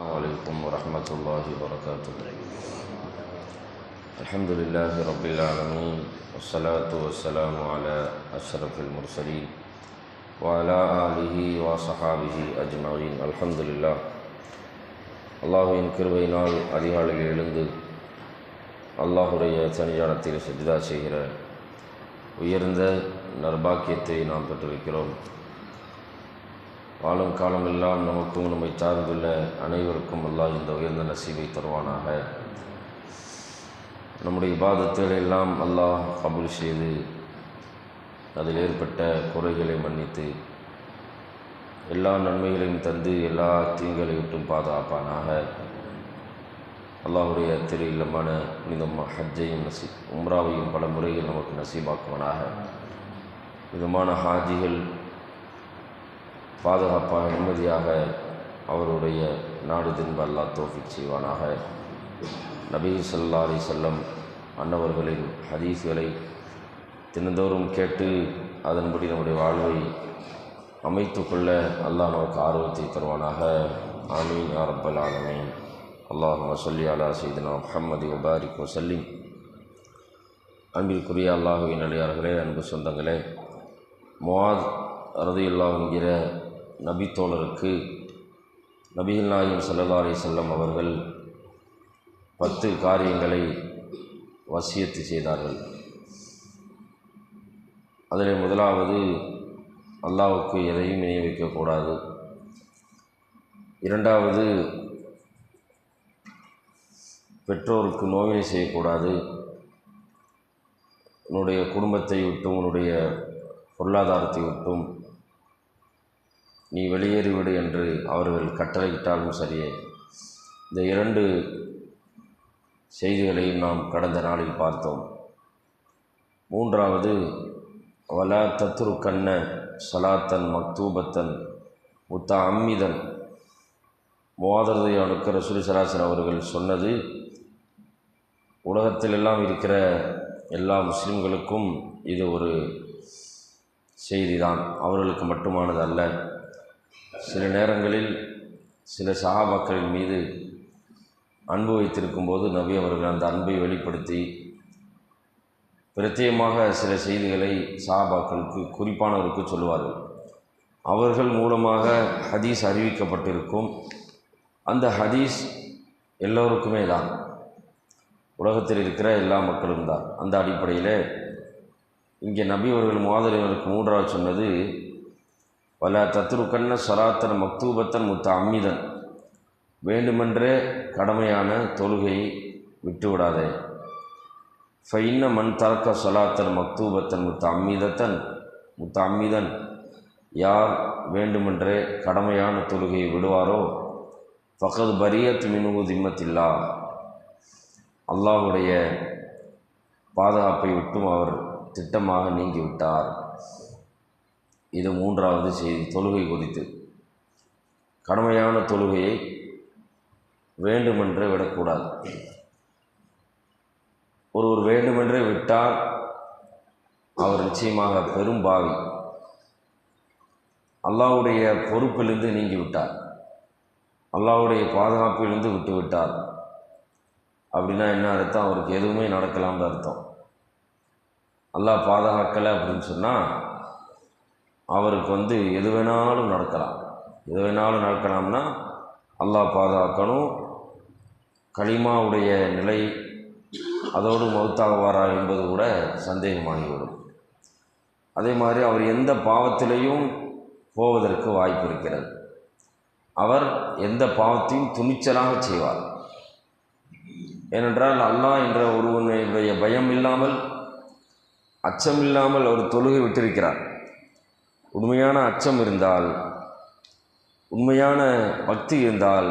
السلام عليكم ورحمة الله وبركاته الحمد لله رب العالمين والصلاة والسلام على أشرف المرسلين وعلى آله وصحابه أجمعين الحمد لله அல்லாஹுவின் கிருபையினால் அதிகாலையில் எழுந்து அல்லாஹுடைய சன்னிதானத்தில் சஜிதா செய்கிற உயர்ந்த நர்பாக்கியத்தை நாம் பெற்றிருக்கிறோம் வாழும் காலமெல்லாம் நமக்கும் நம்மை சார்ந்துள்ள அனைவருக்கும் அல்லாஹ் இந்த உயர்ந்த நசீவை தருவானாக. நம்முடைய இபாதத்துகளை எல்லாம் அல்லாஹ் கபுல் செய்து அதில் ஏற்பட்ட குறைகளை மன்னித்து எல்லா நன்மைகளையும் தந்து எல்லா தீங்களை விட்டும் பாதுகாப்பானாக. அல்லாஹுடைய திரு இல்லமான புனிதம் ஹஜ்ஜையும் நசி உம்ராவையும் பல முறைகள் நமக்கு நசீபாக்குவனாக. விதமான ஹாஜிகள் பாதுகாப்பாக நிம்மதியாக அவருடைய நாடு திரும்ப அல்லா தோஃபிக் செய்வானாக. நபி சல்லா அலி செல்லம் அன்னவர்களின் ஹதீஸ்களை தினந்தோறும் கேட்டு அதன்படி நம்முடைய வாழ்வை அமைத்து கொள்ள அல்லாஹ் நமக்கு ஆர்வத்தை தருவானாக. ஆமீன் யா ரப்பல் ஆலமீன். அல்லாஹும்ம சொல்லி அலா செய்தனா முஹம்மது உபாரிக் வசல்லிம் அன்பிற்குரிய அல்லாஹுவின் அடியார்களே அன்பு சொந்தங்களே முவாத் ரதியுல்லா என்கிற நபி தோழருக்கு நபிகள் நாயகம் ஸல்லல்லாஹு செல்லம் அவர்கள் பத்து காரியங்களை வசியத்து செய்தார்கள். அதில் முதலாவது அல்லாவுக்கு எதையும் இணை வைக்கக்கூடாது இரண்டாவது பெற்றோருக்கு நோவினை செய்யக்கூடாது. உன்னுடைய குடும்பத்தை விட்டும் உன்னுடைய பொருளாதாரத்தை விட்டும் நீ வெளியேறிவிடு என்று அவர்கள் கட்டளையிட்டாலும் சரியே இந்த இரண்டு செய்திகளையும் நாம் கடந்த நாளில் பார்த்தோம். மூன்றாவது வலா தத்ரு கண்ண சலாத்தன் மக்தூபத்தன் முத்தா அம்மிதன் முவாதரதையானுக்கு ரசூல் சுரிசராசன் அவர்கள் சொன்னது உலகத்திலெல்லாம் இருக்கிற எல்லா முஸ்லிம்களுக்கும் இது ஒரு செய்திதான். அவர்களுக்கு மட்டுமானது அல்ல. சில நேரங்களில் சில சகாபாக்களின் மீது அன்பு வைத்திருக்கும் போது நபி அவர்கள் அந்த அன்பை வெளிப்படுத்தி பிரத்யேகமாக சில செய்திகளை சகாபாக்களுக்கு குறிப்பானவருக்கு சொல்லுவார்கள். அவர்கள் மூலமாக ஹதீஸ் அறிவிக்கப்பட்டிருக்கும். அந்த ஹதீஸ் எல்லோருக்குமே தான். உலகத்தில் இருக்கிற எல்லா மக்களும் தான். அந்த அடிப்படையில் இங்கே நபி அவர்கள் மாதிரிகளுக்கு மூன்றாவது சொன்னது வல தத்ருக்கண்ண சலாத்தன் மக்தூபத்தன் முத்த அம்மிதன் வேண்டுமென்றே கடமையான தொழுகையை விட்டுவிடாதே. ஃபைன்ன மண் தரக்க சொலாத்தன் மக்தூபத்தன் முத்த அம்மிதத்தன் முத்த அம்மிதன் யார் வேண்டுமென்றே கடமையான தொழுகையை விடுவாரோ? ஃபகது பரியத் மினுகு திம்மத்தில்லா. அல்லாஹுடைய பாதுகாப்பை விட்டும் அவர் திட்டமாக நீங்கிவிட்டார். இது மூன்றாவது செய்தி. தொழுகை குறித்து கடுமையான தொழுகையை வேண்டுமென்றே விடக்கூடாது. ஒருவர் வேண்டுமென்றே விட்டால் அவர் நிச்சயமாக பெரும் பாவி. அல்லாவுடைய பொறுப்பிலிருந்து நீங்கி விட்டார் அல்லாவுடைய பாதுகாப்பிலிருந்து விட்டு விட்டார் அப்படின்னா என்ன அர்த்தம்? அவருக்கு எதுவுமே நடக்கலாம்னு அர்த்தம். அல்லாஹ் பாதுகாக்கலை அப்படின்னு சொன்னால் அவருக்கு வந்து எது வேணாலும் நடக்கலாம். எது வேணாலும் நடக்கலாம்னா அல்லாஹ் பாதுகாக்கணும். களிமாவுடைய நிலை அதோடு மௌத்தாகுவாரா என்பது கூட சந்தேகமாகிவிடும். அதே மாதிரி அவர் எந்த பாவத்திலையும் போவதற்கு வாய்ப்பு இருக்கிறது. அவர் எந்த பாவத்தையும் துணிச்சலாக செய்வார். ஏனென்றால் அல்லாஹ் என்ற ஒருவனுடைய பயம் இல்லாமல் அச்சமில்லாமல் அவர் தொழுகை விட்டிருக்கிறார். உண்மையான அச்சம் இருந்தால் உண்மையான பக்தி இருந்தால்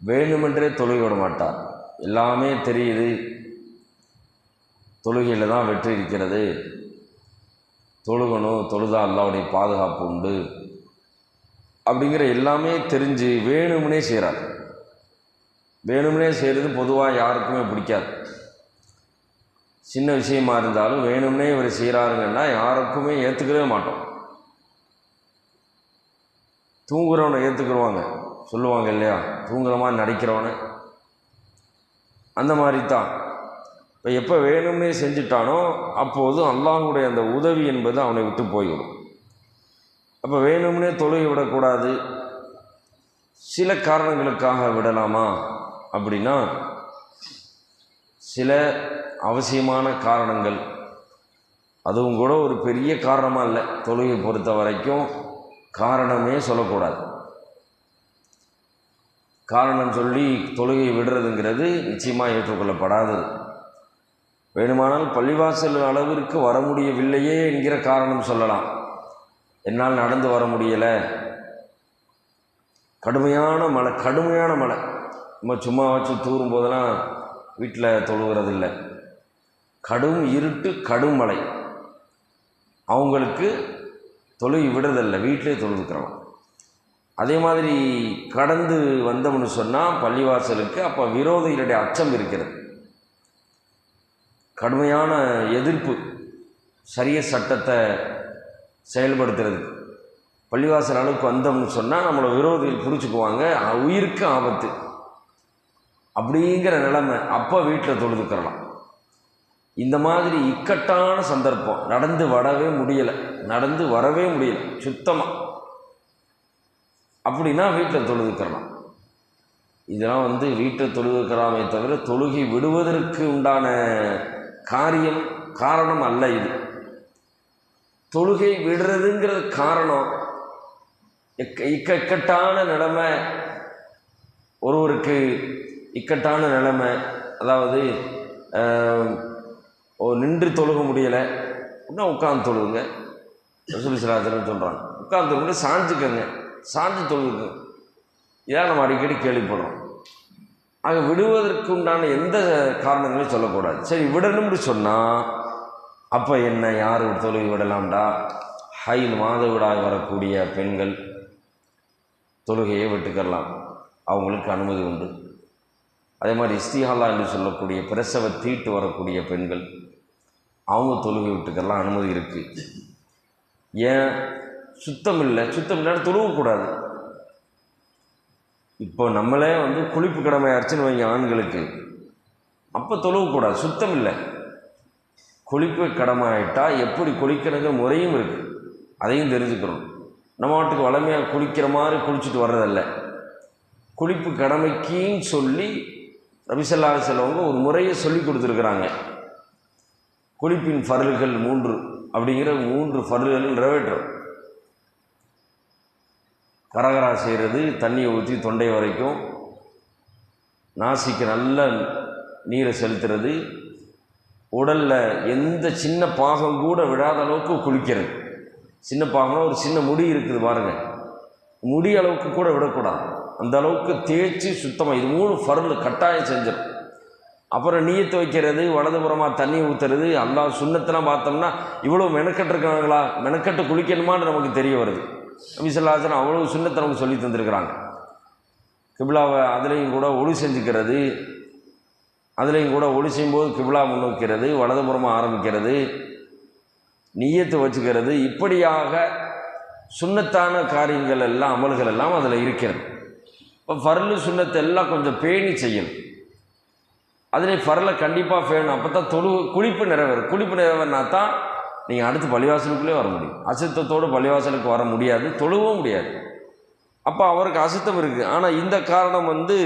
வேண்டுமென்றே தொழுகை விட மாட்டார். எல்லாமே தெரியுது. தொழுகையில் தான் வெற்றி இருக்கிறது. தொழுகணும் தொழுதா அல்லாவுடைய பாதுகாப்பு உண்டு. அப்படிங்கிற எல்லாமே தெரிஞ்சு வேணும்னே செய்கிறார் வேணும்னே செய்கிறது பொதுவாக யாருக்குமே பிடிக்காது. சின்ன விஷயமா இருந்தாலும் வேணும்னே இவர் செய்கிறாருங்கன்னா யாருக்குமே ஏற்றுக்கவே மாட்டோம். தூங்குறவனை ஏற்றுக்கிடுவாங்க சொல்லுவாங்க இல்லையா? தூங்குற மாதிரி நடிக்கிறவனை. அந்த மாதிரி தான் இப்போ எப்போ வேணும்னே செஞ்சுட்டானோ அப்போது அல்லாஹுடைய அந்த உதவி என்பது அவனை விட்டு போய்விடும். அப்போ வேணும்னே தொழுகை விடக்கூடாது. சில காரணங்களுக்காக விடலாமா? அப்படின்னா சில அவசியமான காரணங்கள். அதுவும் கூட ஒரு பெரிய காரணமாக இல்லை. தொழுகை பொறுத்த வரைக்கும் காரணமே சொல்லக்கூடாது. காரணம் சொல்லி தொழுகை விடுறதுங்கிறது நிச்சயமாக ஏற்றுக்கொள்ளப்படாதது. வேணுமானால் பள்ளிவாசல் அளவிற்கு வர முடியவில்லையே என்கிற காரணம் சொல்லலாம். என்னால் நடந்து வர முடியலை. கடுமையான மழை கடுமையான மழை. நம்ம சும்மா வச்சு தூரும் போதெல்லாம் வீட்டில் தொழுகிறது இல்லை கடும் இருட்டு கடும் மழை. அவங்களுக்கு தொழுகி விடுறதில்லை வீட்டிலே தொழுதுக்கிறோம் அதே மாதிரி கடந்து வந்தோம்னு சொன்னால் பள்ளிவாசலுக்கு அப்போ விரோதிகளுடைய அச்சம் இருக்கிறது. கடுமையான எதிர்ப்பு சரிய சட்டத்தை செயல்படுத்துறது பள்ளிவாசல் அளவுக்கு வந்தோம்னு சொன்னால் நம்மளை விரோதிகள் பிடிச்சிக்குவாங்க உயிருக்கு ஆபத்து. அப்படிங்கிற நிலைமை அப்போ வீட்டில் தொழுதுக்கிறலாம் இந்த மாதிரி இக்கட்டான சந்தர்ப்பம். நடந்து வரவே முடியலை. நடந்து வரவே முடியலை. சுத்தமாக அப்படின்னா வீட்டில் தொழுதுக்கிறலாம். இதெல்லாம் வந்து வீட்டில் தொழுதுக்கிறாமே தவிர தொழுகை விடுவதற்கு உண்டான காரியம் காரணம் அல்ல இது. தொழுகை விடுறதுங்கிறது காரணம் இக்க இக்க இக்கட்டான நிலைமை ஒருவருக்கு இக்கட்டான நிலைமை அதாவது ஓ நின்று தொழுக முடியலை. அப்படின்னா உட்காந்து தொழுகுங்க. ரசூல் சொல்கிறாங்க உட்காந்து தொழுங்க சாஞ்சுக்கங்க. சாஞ்சு தொழுகுங்க. இதான் நம்ம அடிக்கடி கேள்விப்படுறோம். ஆக விடுவதற்கு உண்டான எந்த காரணங்களையும் சொல்லக்கூடாது. சரி விடணும்னு சொன்னால் அப்போ என்ன யார் தொழுகை விடலாம்டா? ஹைல் மாதவிடாய் வரக்கூடிய பெண்கள் தொழுகையை விட்டுக்கரலாம். அவங்களுக்கு அனுமதி உண்டு. அதே மாதிரி இஸ்திஹாலா என்று சொல்லக்கூடிய பிரசவ தீட்டு வரக்கூடிய பெண்கள் அவங்க தொழுகை விட்டுக்கெல்லாம் அனுமதி இருக்குது ஏன்? சுத்தம் இல்லை. சுத்தம் இல்லை தொழுவக்கூடாது இப்போ நம்மளே வந்து குளிப்பு கடமை அர்ச்சனை வைங்க ஆண்களுக்கு. அப்போ தொழுவக்கூடாது சுத்தம் இல்லை. குளிப்பு கடமை ஆயிட்டா எப்படி குளிக்கணுங்கிற முறையும் இருக்குது அதையும் தெரிஞ்சுக்கிறோம் நம்ம நாட்டுக்கு வளமையாக குளிக்கிற மாதிரி குளிச்சுட்டு வர்றதில்ல. குளிப்பு கடமைக்குன்னு சொல்லி ரபிசல்லாஹ் செல்வங்க ஒரு முறையை சொல்லி கொடுத்துருக்குறாங்க. குளிப்பின் ஃபருள்கள் மூன்று அப்படிங்கிற மூன்று ஃபருள்கள் நிறைவேற்றும். கரகரா செய்கிறது தண்ணியை ஊற்றி தொண்டை வரைக்கும். நாசிக்கு நல்ல நீரை செலுத்துறது. உடலில் எந்த சின்ன பாகம் கூட விடாத அளவுக்கு குளிக்கிறது. சின்ன பாகம்னா ஒரு சின்ன முடி இருக்குது பாருங்கள் முடி அளவுக்கு கூட விடக்கூடாது. அந்த அளவுக்கு தேய்ச்சி சுத்தமாக இது மூணு ஃபர்ல் கட்டாயம் செஞ்சிடும் அப்புறம் நீயத்து வைக்கிறது வலதுபுறமாக தண்ணி ஊற்றுறது அல்லா சுண்ணத்தெல்லாம் பார்த்தோம்னா இவ்வளோ மெனக்கட்டு இருக்காங்களா? மெனக்கட்டு குளிக்கணுமான்னு நமக்கு தெரிய வருது. நபிசல்லாசன் அவ்வளோ சுண்ணத்தை நமக்கு சொல்லி தந்திருக்கிறாங்க. கிபிலாவை அதுலேயும் கூட ஒளி செஞ்சுக்கிறது அதுலேயும் கூட ஒளி செய்யும்போது கிபிலா முன்னோக்கிறது வலதுபுறமாக ஆரம்பிக்கிறது நீயத்து வச்சுக்கிறது இப்படியாக சுண்ணத்தான காரியங்கள் எல்லாம் அமல்கள் எல்லாம் அதில் இருக்கிறது. இப்போ ஃபர்லு சுண்ணத்தை எல்லாம் கொஞ்சம் பேணி செய்யணும். அதில் ஃபர்லை கண்டிப்பாக பேணும் அப்போ தான் தொழு குளிப்பு நிறைவேறும் குளிப்பு நிறைவேறினா தான் நீங்கள் அடுத்து பள்ளிவாசலுக்குள்ளே வர முடியும். அசுத்தத்தோடு பள்ளிவாசலுக்கு வர முடியாது. தொழுவும் முடியாது. அப்போ அவருக்கு அசுத்தம் இருக்குது ஆனால் இந்த காரணம் வந்து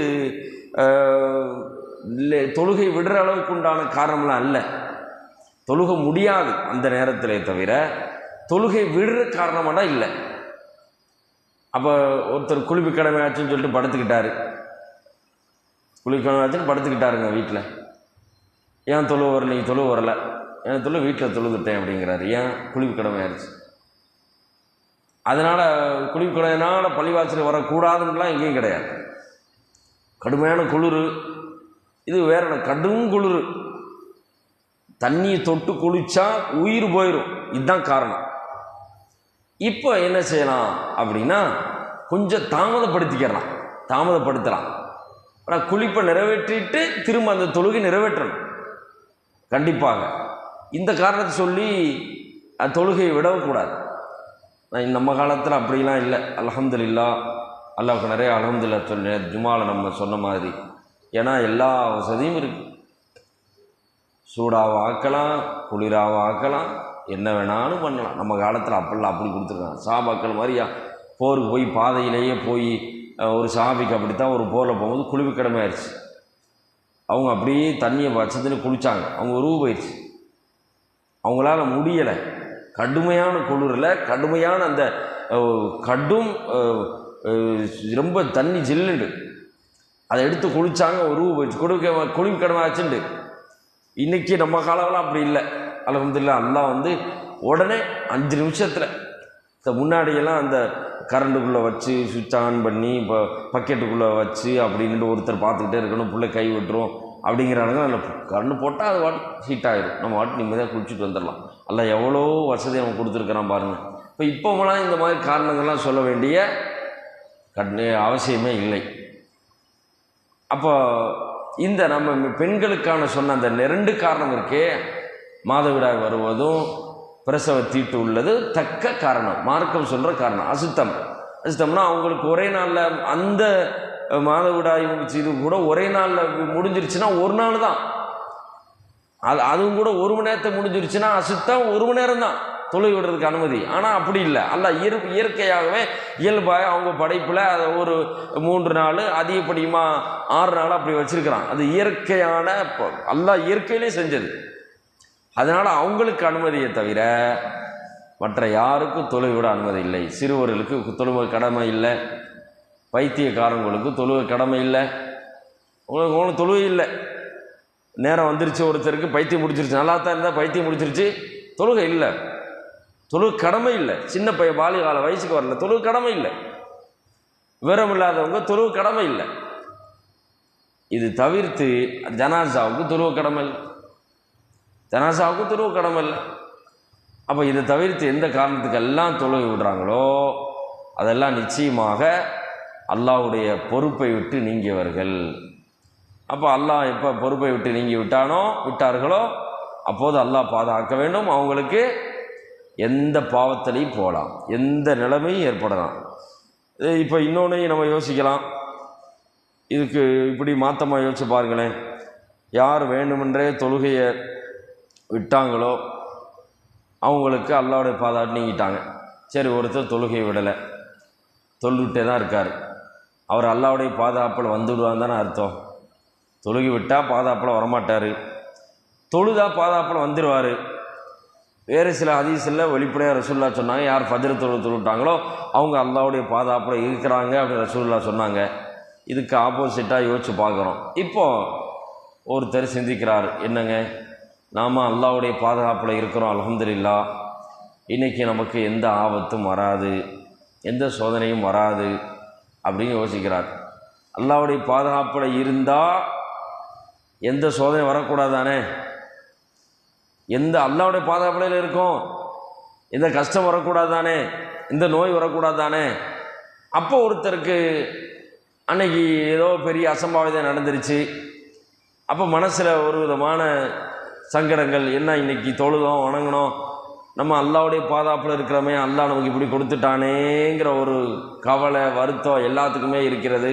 இல்லை தொழுகை விடுற அளவுக்கு உண்டான காரணம்லாம் அல்ல. தொழுக முடியாது அந்த நேரத்திலே தவிர தொழுகை விடுற காரணமானா இல்லை. அப்போ ஒருத்தர் குளிப்பு கடமை ஆச்சுன்னு சொல்லிட்டு படுத்துக்கிட்டார். குளிப்பு கடமை ஆச்சுன்னு படுத்துக்கிட்டாருங்க வீட்டில் ஏன் தொழு வரல நீ தொழு வரல? ஏன் தொழு வீட்டில் தொழுதுட்டேன் அப்படிங்கிறாரு. ஏன் குளிப்பு கடமையாயிருச்சு அதனால் குளிப்பு கடமையினால் பள்ளிவாசல் வரக்கூடாதுன்னுலாம் எங்கேயும் கிடையாது. கடுமையான குளிர். இது வேற கடும் குளிர். தண்ணியை தொட்டு குளித்தா உயிர் போயிடும் இதுதான் காரணம். இப்போ என்ன செய்யலாம் அப்படின்னா கொஞ்சம் தாமதப்படுத்திக்கிறலாம். தாமதப்படுத்தலாம். ஆனால் குளிப்பை நிறைவேற்றிட்டு திரும்ப அந்த தொழுகை நிறைவேற்றணும். கண்டிப்பாக. இந்த காரணத்தை சொல்லி அந்த தொழுகையை விடக்கூடாது நான் நம்ம காலத்தில் அப்படிலாம் இல்லை. அலமதுல்லா அல்லாவுக்கு நிறைய அலமதுல்லா சொல்லி ஜுமாவில் நம்ம சொன்ன மாதிரி. ஏன்னா எல்லா வசதியும் இருக்குது சூடாக ஆக்கலாம் குளிராக ஆக்கலாம் என்ன வேணாலும் பண்ணலாம். நம்ம காலத்தில் அப்பெல்லாம் அப்படி கொடுத்துருக்காங்க. சாபாக்கள் மாதிரியா போருக்கு போய் பாதையிலேயே போய் ஒரு சாபிக்கு அப்படித்தான் ஒரு போரில் போகும்போது குளிவு கடமை ஆயிடுச்சு அவங்க அப்படியே தண்ணியை வச்சதுன்னு குளித்தாங்க அவங்க உருவு போயிடுச்சு அவங்களால முடியலை. கடுமையான குளிரில் கடுமையான அந்த கடும் ரொம்ப தண்ணி ஜில்லுண்டு. அதை எடுத்து குளித்தாங்க உருவு போயிடுச்சு குளிக்க குளிவு கடமை ஆச்சுண்டு. நம்ம காலம்லாம் அப்படி இல்லை. அலமதுல்லா அல்லா வந்து உடனே அஞ்சு நிமிஷத்தில் இந்த முன்னாடியெல்லாம் அந்த கரண்ட்டுக்குள்ளே வச்சு சுவிட்ச் ஆன் பண்ணி இப்போ பக்கெட்டுக்குள்ளே வச்சு அப்படின்ட்டு ஒருத்தர் பார்த்துக்கிட்டே இருக்கணும் பிள்ளை கை விட்டுரும் அப்படிங்கிறானுங்க. அதில் கரண்ட் போட்டால் அது வாட்டு ஹீட் ஆகிடும் நம்ம வாட்டு நிம்மதியாக குளிச்சுட்டு வந்துடலாம். அல்ல எவ்வளோ வசதி அவன் கொடுத்துருக்குறான் பாருங்கள் இப்போ இப்போவெல்லாம் இந்த மாதிரி காரணங்கள்லாம் சொல்ல வேண்டிய கண்ணு அவசியமே இல்லை. அப்போ இந்த நம்ம பெண்களுக்கான சொன்ன அந்த ரெண்டு காரணம் இருக்கே மாதவிடாய் வருவதும் பிரசவ தீட்டு உள்ளது. தக்க காரணம். மார்க்கம் சொல்கிற காரணம். அசுத்தம். அசுத்தம்னா அவங்களுக்கு ஒரே நாளில் அந்த மாதவிடாய் இது கூட ஒரே நாளில் முடிஞ்சிருச்சுன்னா ஒரு நாள் தான். அது அதுவும் கூட ஒரு மணி நேரத்தை முடிஞ்சிருச்சுன்னா அசுத்தம் ஒரு மணி நேரம் தான். தொழுகை விடுறதுக்கு அனுமதி. ஆனால் அப்படி இல்லை. அல்ல இயற் இயற்கையாகவே இயல்பாக அவங்க படைப்பில் அதை ஒரு மூன்று நாள் அதிகப்படியுமாக ஆறு நாள் அப்படி வச்சுருக்கிறான். அது இயற்கையான ப- இயற்கையிலே செஞ்சது. அதனால் அவங்களுக்கு அனுமதியை தவிர மற்ற யாருக்கும் தொழுவிட விட அனுமதி இல்லை. சிறுவர்களுக்கு தொழுவ கடமை இல்லை. பைத்தியக்காரங்களுக்கு தொழுவ கடமை இல்லை. உங்களுக்கு உங்களுக்கு தொழுகை இல்லை. நேரம் வந்துருச்சு ஒருத்தருக்கு பைத்தியம் முடிச்சிருச்சு நல்லா தான் இருந்தால் பைத்தியம் முடிச்சிருச்சு தொழுகை இல்லை. தொழு கடமை இல்லை. சின்ன பையன் பாலி கால வயசுக்கு வரல தொழு கடமை இல்லை. விவரம் இல்லாதவங்க தொழுகை கடமை இல்லை. இது தவிர்த்து ஜனாசாவுக்கு தொழுகை கடமை இல்லை. ஜனாசாவுக்கு துருவ கடமை இல்லை அப்போ இதை தவிர்த்து எந்த காரணத்துக்கெல்லாம் தொழுகை விடுறாங்களோ அதெல்லாம் நிச்சயமாக அல்லாஹ்வுடைய பொறுப்பை விட்டு நீங்கியவர்கள். அப்போ அல்லாஹ் எப்போ பொறுப்பை விட்டு நீங்கி விட்டானோ விட்டார்களோ அப்போது அல்லாஹ் பாதுகாக்க வேண்டும். அவங்களுக்கு எந்த பாவத்திலையும் போகலாம். எந்த நிலைமையும் ஏற்படலாம். இது இப்போ இன்னொன்றையும் நம்ம யோசிக்கலாம். இதுக்கு இப்படி மாற்றமாக யோசிச்சு பாருங்களேன். யார் வேண்டுமென்றே தொழுகையை விட்டாங்களோ அவங்களுக்கு அல்லாவுடைய பாதாட்டு நீங்கிட்டாங்க சரி ஒருத்தர் தொழுகையை விடலை. தொழுவிட்டே தான் இருக்கார். அவர் அல்லாவுடைய பாதுகாப்பில் வந்துடுவான்னு தானே அர்த்தம். தொழுகி விட்டால் பாதுகாப்பில் வரமாட்டார். தொழுதா பாதுகாப்பில் வந்துடுவார். வேறு சில ஹதீஸில் வெளிப்படையாக ரசூல்லா சொன்னாங்க யார் ஃபஜ்ர் தொழு தொழுவிட்டாங்களோ அவங்க அல்லாவுடைய பாதுகாப்பில் இருக்கிறாங்க அப்படின்னு ரசூல்லா சொன்னாங்க. இதுக்கு ஆப்போசிட்டாக யோசித்து பார்க்குறோம் இப்போது ஒருத்தர் சிந்திக்கிறார் என்னங்க? நாம் அல்லாவுடைய பாதுகாப்பில் இருக்கிறோம் அலமதுல்லா இன்றைக்கி நமக்கு எந்த ஆபத்தும் வராது எந்த சோதனையும் வராது அப்படின்னு யோசிக்கிறார். அல்லாவுடைய பாதுகாப்பில் இருந்தால் எந்த சோதனை வரக்கூடாதானே? எந்த அல்லாவுடைய பாதுகாப்பில் இருக்கும்? எந்த கஷ்டம் வரக்கூடாதானே? எந்த நோய் வரக்கூடாதானே? அப்போ ஒருத்தருக்கு அன்னைக்கு ஏதோ பெரிய அசம்பாவிதம் நடந்துருச்சு. அப்போ மனசில் ஒரு விதமான சங்கடங்கள் என்ன இன்னைக்கு தொழுதோம் வணங்கணும் நம்ம அல்லாவுடைய பாதுகாப்பில் இருக்கிறோமே அல்லாஹ் நமக்கு இப்படி கொடுத்துட்டானேங்கிற ஒரு கவலை வருத்தம் எல்லாத்துக்குமே இருக்கிறது.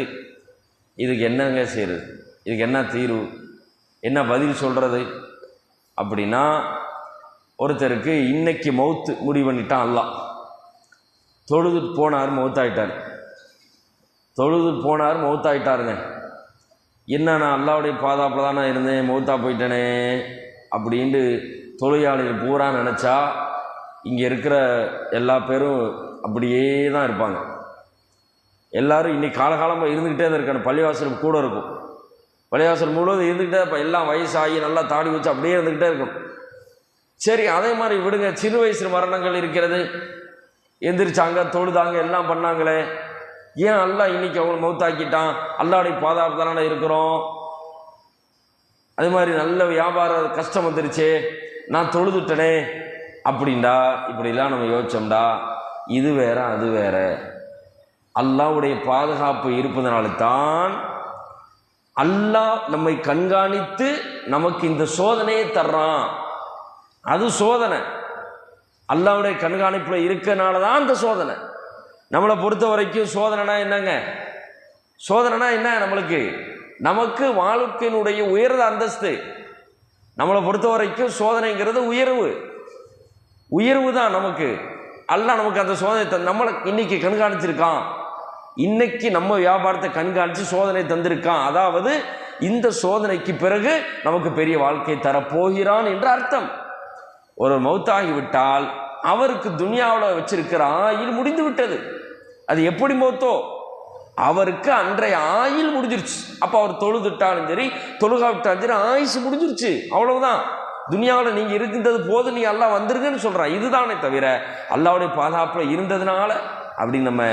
இதுக்கு என்னங்க செய்யுது இதுக்கு என்ன தீர்வு? என்ன பதில் சொல்கிறது அப்படின்னா ஒருத்தருக்கு இன்னைக்கு மௌத்து முடிவு பண்ணிட்டான் அல்லாஹ். தொழுது போனார் மௌத்தாயிட்டார் தொழுது போனார் மௌத்தாயிட்டாருங்க என்ன நான் அல்லாவுடைய பாதுகாப்பில் தான் நான் இருந்தேன் மௌத்தா போயிட்டேனே. அப்படின்ட்டு தொழிலாளிகள் பூரா நினச்சா இங்கே இருக்கிற எல்லா பேரும் அப்படியே தான் இருப்பாங்க. எல்லாரும் இன்னைக்கு காலகாலமாக இருந்துக்கிட்டே தான் இருக்காங்க. பள்ளிவாசல் கூட இருக்கும். பள்ளிவாசல் முழுவதும் இருந்துக்கிட்டே இப்போ எல்லாம் வயசாகி நல்லா தாடி வச்சு அப்படியே இருந்துக்கிட்டே இருக்கும். சரி அதே மாதிரி விடுங்க. சிறு வயசு மரணங்கள் இருக்கிறது. எந்திரிச்சாங்க தொழுதாங்க எல்லாம் பண்ணாங்களே. ஏன் அல்லா இன்னைக்கு அவங்களை மௌத்தாக்கிட்டான்? அல்லாடி பாதுகாப்பு தானே இருக்கிறோம்? அது மாதிரி நல்ல வியாபாரம் கஷ்டம் வந்துருச்சு நான் தொழுதுட்டனே அப்படின்டா இப்படிலாம் நம்ம யோசிச்சோம்டா இது வேற அது வேற. அல்லாவுடைய பாதுகாப்பு இருப்பதனால தான் அல்லாஹ் நம்மை கண்காணித்து நமக்கு இந்த சோதனையை தர்றான். அது சோதனை. அல்லாவுடைய கண்காணிப்பில் இருக்கனால தான் அந்த சோதனை. நம்மளை பொறுத்த வரைக்கும் சோதனைனா என்னங்க? சோதனைனா என்ன நம்மளுக்கு? நமக்கு வாழ்க்கையினுடைய உயர்ந்த அந்தஸ்து. நம்மளை பொறுத்த வரைக்கும் சோதனைங்கிறது உயர்வு. உயர்வு தான் நமக்கு. அல்ல நமக்கு அந்த சோதனை தந்து நம்மளை இன்னைக்கு கண்காணிச்சிருக்கான். இன்னைக்கு நம்ம வியாபாரத்தை கண்காணித்து சோதனை தந்திருக்கான். அதாவது இந்த சோதனைக்கு பிறகு நமக்கு பெரிய வாழ்க்கை தரப்போகிறான் என்று அர்த்தம். ஒரு மௌத்தாகிவிட்டால் அவருக்கு துனியாவில் வச்சிருக்கிற ஆயுள் முடிந்து விட்டது அது எப்படி மௌத்தோ? அவருக்கு அன்றைய ஆயுள் முடிஞ்சிருச்சு. அப்போ அவர் தொழுதுட்டாலும் சரி தொழுகாவிட்டாலும் சரி ஆயுசு முடிஞ்சிருச்சு. அவ்வளவுதான். துனியாவில் நீங்கள் இருக்கின்றது போது நீ எல்லாம் வந்துருங்கன்னு சொல்கிறான் இதுதானே தவிர அல்லாவுடைய பாதுகாப்பில் இருந்ததுனால அப்படி நம்ம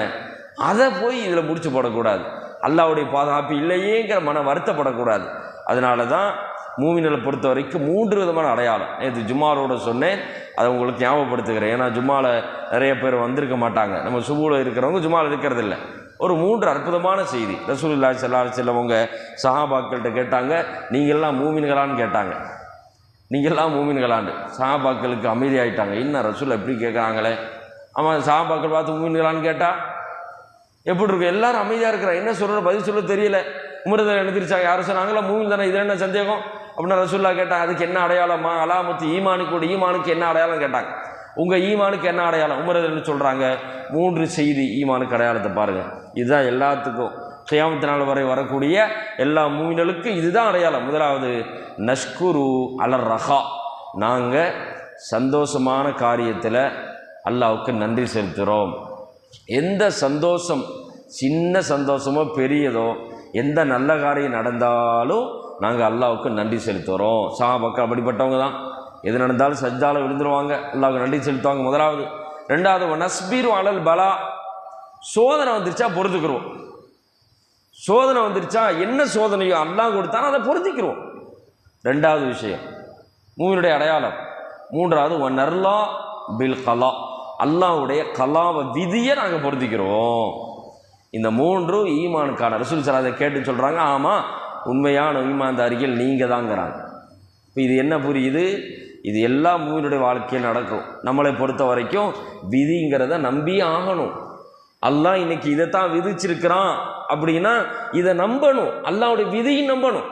அதை போய் இதில் முடிச்சு போடக்கூடாது. அல்லாவுடைய பாதுகாப்பு இல்லையேங்கிற மன வருத்தப்படக்கூடாது. அதனால தான் மூவினலை பொறுத்த வரைக்கும் மூன்று விதமான அடையாளம். நேற்று ஜும்மாரோட சொன்னேன். அதை உங்களுக்கு ஞாபகப்படுத்துகிறேன். ஏன்னா ஜும்மாவில் நிறைய பேர் வந்திருக்க மாட்டாங்க. நம்ம சுபூவில் இருக்கிறவங்க ஜும்மாவில் இருக்கிறது இல்லை ஒரு மூன்று அற்புதமான செய்தி. ரசூலுல்லா செல்லாறு செல்லவங்க சஹாபாக்கள்கிட்ட கேட்டாங்க நீங்கள்லாம் மூமின்களான்னு கேட்டாங்க. நீங்கள்லாம் மூமின்களாண்டு சஹாபாக்களுக்கு அமைதியாயிட்டாங்க. என்ன ரசூல் எப்படி கேட்குறாங்களே ஆமாம் சஹாபாக்கள் பார்த்து மூமின்களான்னு கேட்டால் எப்படி இருக்கும் எல்லாரும் அமைதியாக இருக்கிறான் என்ன சொல்கிற பதில் சொல்ல தெரியல. உமரதில் எழுந்திரிச்சாங்க. யாரும் சொன்னாங்களா மூவின் தானே இது என்ன சந்தேகம்? அப்படின்னு ரசூல்லா கேட்டாங்க. அதுக்கு என்ன அடையாளமா? அலாமத்து ஈமானுக்கு ஈமானுக்கு என்ன அடையாளம் கேட்டாங்க. உங்கள் ஈமானுக்கு என்ன அடையாளம்? உமரதுன்னு சொல்கிறாங்க மூன்று செய்தி ஈமானுக்கு அடையாளத்தை பாருங்கள் இதுதான் எல்லாத்துக்கும். கியாமத்து நாள் வரை வரக்கூடிய எல்லா மூவினலுக்கும் இதுதான் அடையாளம். முதலாவது நஷ்குரு அலர் ரஹா. நாங்கள் சந்தோஷமான காரியத்தில் அல்லாவுக்கு நன்றி செலுத்துகிறோம் எந்த சந்தோஷம் சின்ன சந்தோஷமோ பெரியதோ எந்த நல்ல காரியம் நடந்தாலும் நாங்கள் அல்லாவுக்கு நன்றி செலுத்துகிறோம் சாபக்கள் அப்படிப்பட்டவங்க தான். எது நடந்தாலும் சஜ்ஜாவில் விழுந்துருவாங்க. அல்லாவுக்கு நன்றி செலுத்துவாங்க. முதலாவது ரெண்டாவது நஸ்பீர் அலல் பலா. சோதனை வந்துருச்சா பொறுத்துக்கிறோம் சோதனை வந்துருச்சா என்ன சோதனையோ அல்லாஹ் கொடுத்தாலும் அதை பொருத்திக்கிறோம் ரெண்டாவது விஷயம் மூவினுடைய அடையாளம். மூன்றாவது ஒன் அர்லா பில் கலா. அல்லாஹ்வுடைய கலாவை விதியை நாங்கள் பொருத்திக்கிறோம் இந்த மூன்றும் ஈமானுக்கான ரசூல் சார் அதை கேட்டு சொல்கிறாங்க ஆமாம் உண்மையான ஈமான்தாரிகள் நீங்கள் தாங்கிறாங்க இப்போ இது என்ன புரியுது? இது எல்லா மூவினுடைய வாழ்க்கையில் நடக்கும். நம்மளை பொறுத்த வரைக்கும் விதிங்கிறத நம்பி ஆகணும். அல்லாஹ் இன்னைக்கு இதைத்தான் விதிச்சிருக்கிறான் அப்படின்னா இதை நம்பணும். அல்லாவுடைய விதியும் நம்பணும்.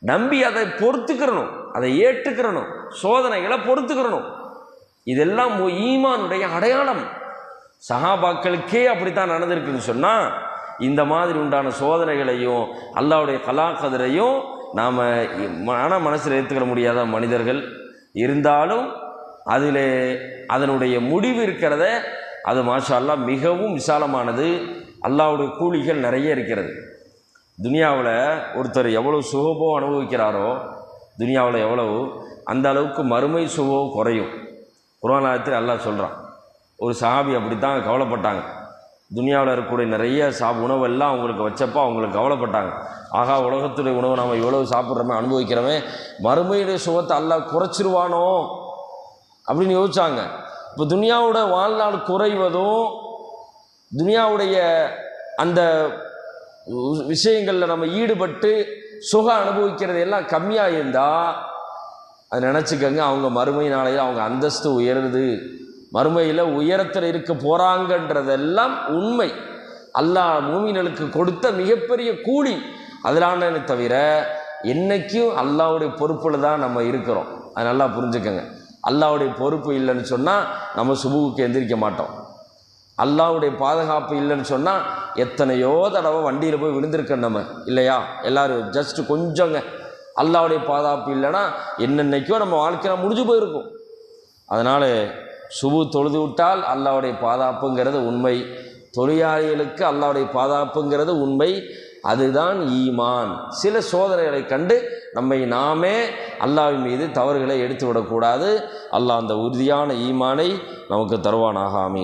நம்பி அதை பொறுத்துக்கிறணும். அதை ஏற்றுக்கிறணும். சோதனைகளை பொறுத்துக்கிறணும். இதெல்லாம் ஈமானுடைய அடையாளம். சஹாபாக்களுக்கே அப்படித்தான் நடந்திருக்குன்னு சொன்னால் இந்த மாதிரி உண்டான சோதனைகளையும் அல்லாவுடைய கலாக்கதிரையும் நாம் மன மனசில் ஏற்றுக்கிற முடியாத மனிதர்கள் இருந்தாலும் அதில் அதனுடைய முடிவு இருக்கிறத அது மாஷா மிகவும் விசாலமானது. அல்லாவுடைய கூலிகள் நிறைய இருக்கிறது. துனியாவில் ஒருத்தர் எவ்வளோ சுகபோ அனுபவிக்கிறாரோ துனியாவில் எவ்வளவு அந்த அளவுக்கு மறுமை சுகோ குறையும். குரானாயத்தில் அல்லாஹ் சொல்கிறான் ஒரு சாபி அப்படித்தான் கவலைப்பட்டாங்க. துனியாவில் இருக்கக்கூடிய நிறைய சா உணவெல்லாம் அவங்களுக்கு வச்சப்போ அவங்களுக்கு கவலைப்பட்டாங்க. ஆகா உலகத்துடைய உணவை நாம் இவ்வளவு சாப்பிட்றோமே அனுபவிக்கிறோமே மறுமையுடைய சுகத்தை அல்ல குறைச்சிருவானோ? அப்படின்னு யோசிச்சாங்க. இப்போ துனியாவோட வாழ்நாள் குறைவதும் துனியாவுடைய அந்த விஷயங்களில் நம்ம ஈடுபட்டு சுகம் அனுபவிக்கிறது எல்லாம் கம்மியாக இருந்தால் அதை நினச்சிக்கங்க அவங்க மறுமை நாளையில் அவங்க அந்தஸ்து உயருது. மறுமையில் உயரத்தில் இருக்க போகிறாங்கன்றதெல்லாம் உண்மை. அல்லாஹ் மூமினலுக்கு கொடுத்த மிகப்பெரிய கூலி. அதனாலே தவிர என்றைக்கும் அல்லாஹ்வுடைய பொறுப்பில் தான் நம்ம இருக்கிறோம். அது நல்லா புரிஞ்சுக்கோங்க. அல்லாவுடைய பொறுப்பு இல்லைன்னு சொன்னால் நம்ம சுபுவுக்கு எந்திரிக்க மாட்டோம். அல்லாஹ்வுடைய பாதுகாப்பு இல்லைன்னு சொன்னால் எத்தனையோ தடவை வண்டியில் போய் விழுந்திருக்கோம் நம்ம. இல்லையா? எல்லோரும் ஜஸ்ட்டு கொஞ்சங்க. அல்லாவுடைய பாதுகாப்பு இல்லைன்னா என்னென்னைக்கோ நம்ம வாழ்க்கையில் முடிஞ்சு போயிருக்கும். அதனால் சுபு தொழுது விட்டால் அல்லாவுடைய பாதுகாப்புங்கிறது உண்மை. தொழிலாளிகளுக்கு அல்லாவுடைய பாதுகாப்புங்கிறது உண்மை. அதுதான் ஈமான். சில சோதனைகளை கண்டு நம்மை நாமே அல்லாவின் மீது தவறுகளை எடுத்து விடக்கூடாது அல்லாஹ் அந்த உறுதியான ஈமானை நமக்கு தருவானாக ஆமீன்.